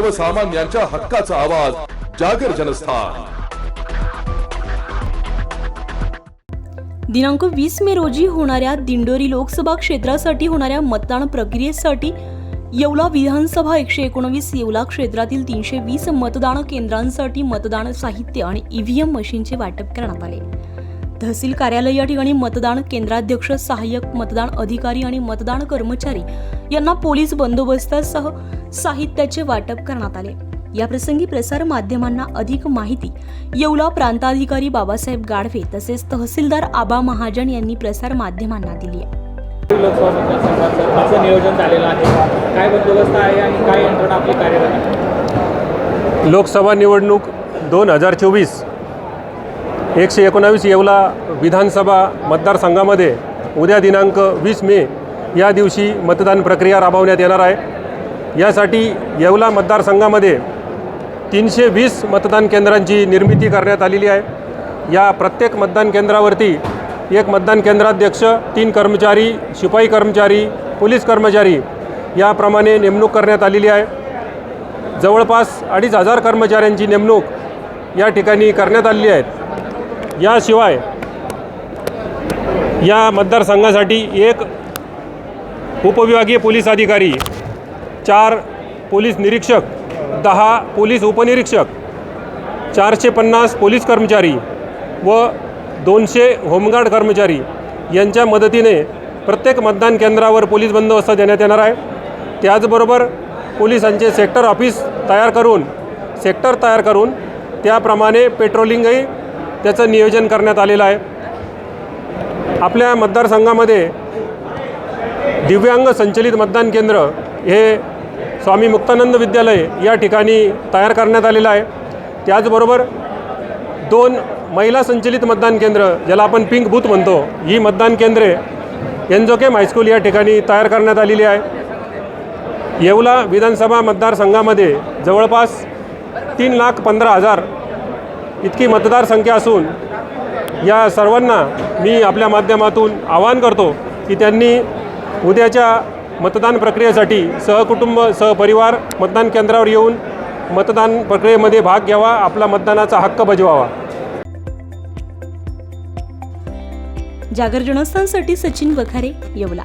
सर्वसामान्यांच्या हक्काचा आवाज जागर जनस्थान. दिनांक वीस मे रोजी होणाऱ्या दिंडोरी लोकसभा क्षेत्रासाठी होणाऱ्या मतदान प्रक्रियेसाठी येवला विधानसभा एकशे एकोणवीस येवला क्षेत्रातील तीनशे वीस मतदान केंद्रांसाठी मतदान साहित्य आणि ईव्हीएम मशीनचे वाटप करण्यात आले. तहसील कार्यालय या ठिकाणी मतदान केंद्राध्यक्ष सहाय्यक मतदान अधिकारी आणि मतदान कर्मचारी यांना पोलीस बंदोबस्तासह साहित्याचे वाटप करण्यात आले. याप्रसंगी प्रसार माध्यमांना अधिक माहिती येवला प्रांताधिकारी बाबासाहेब गाढवे तसेच तहसीलदार आबा महाजन यांनी प्रसार माध्यमांना दिली आहे. लोकसभा मतदारसंघाचं कसं नियोजन झालेलं आहे. काय बंदोबस्त आहे आणि काय यंत्रणा आपली कार्यरत आहे? लोकसभा निवडणूक दोन हजार चोवीस एकशे एकोणावीस येवला विधानसभा मतदारसंघामध्ये उद्या दिनांक वीस मे या दिवशी मतदान प्रक्रिया राबवण्यात येणार आहे. यासाठी येवला मतदारसंघामध्ये तीनशे वीस मतदान केंद्रांची निर्मिती करण्यात आलेली आहे. या प्रत्येक मतदान केंद्रावरती एक मतदान केंद्राध्यक्ष तीन कर्मचारी शिपाई कर्मचारी पोलीस कर्मचारी याप्रमाणे नेमणूक करण्यात आलेली आहे. जवळपास अडीच हजार कर्मचाऱ्यांची नेमणूक या ठिकाणी करण्यात आलेली आहेत याशिवाय या मतदारसंघासाठी एक उपविभागीय पोलीस अधिकारी चार पोलीस निरीक्षक दहा पोलीस उपनिरीक्षक चारशे पन्नास पोलीस कर्मचारी व दोनशे होमगार्ड कर्मचारी यांच्या मदतीने प्रत्येक मतदान केंद्रावर पोलीस बंदोबस्त देण्यात येणार आहे. त्याचबरोबर पोलिसांचे सेक्टर ऑफिस तयार करून सेक्टर तयार करून त्याप्रमाणे पेट्रोलिंगही त्याचं नियोजन करण्यात आलेलं आहे. आपल्या मतदारसंघामध्ये दिव्यांग संचलित मतदान केंद्र हे स्वामी मुक्तानंद विद्यालय या ठिकाणी तयार करण्यात आलेलं आहे. त्याचबरोबर दोन महिला संचलित मतदान केंद्र ज्याला आपण पिंक बूथ म्हणतो ही मतदान केंद्रे एनजोकेम हायस्कूल या ठिकाणी तयार करण्यात आलेली आहे. येवला विधानसभा मतदारसंघामध्ये जवळपास तीन लाख पंधरा हजार इतकी मतदारसंख्या असून या सर्वांना मी आपल्या माध्यमातून आवाहन करतो की त्यांनी उद्याच्या मतदान प्रक्रियेसाठी सहकुटुंब सहपरिवार मतदान केंद्रावर येऊन मतदान प्रक्रियेमध्ये भाग घ्यावा आपला मतदानाचा हक्क बजवावा. जागर जनस्थानसाठी सचिन वखारे येवला.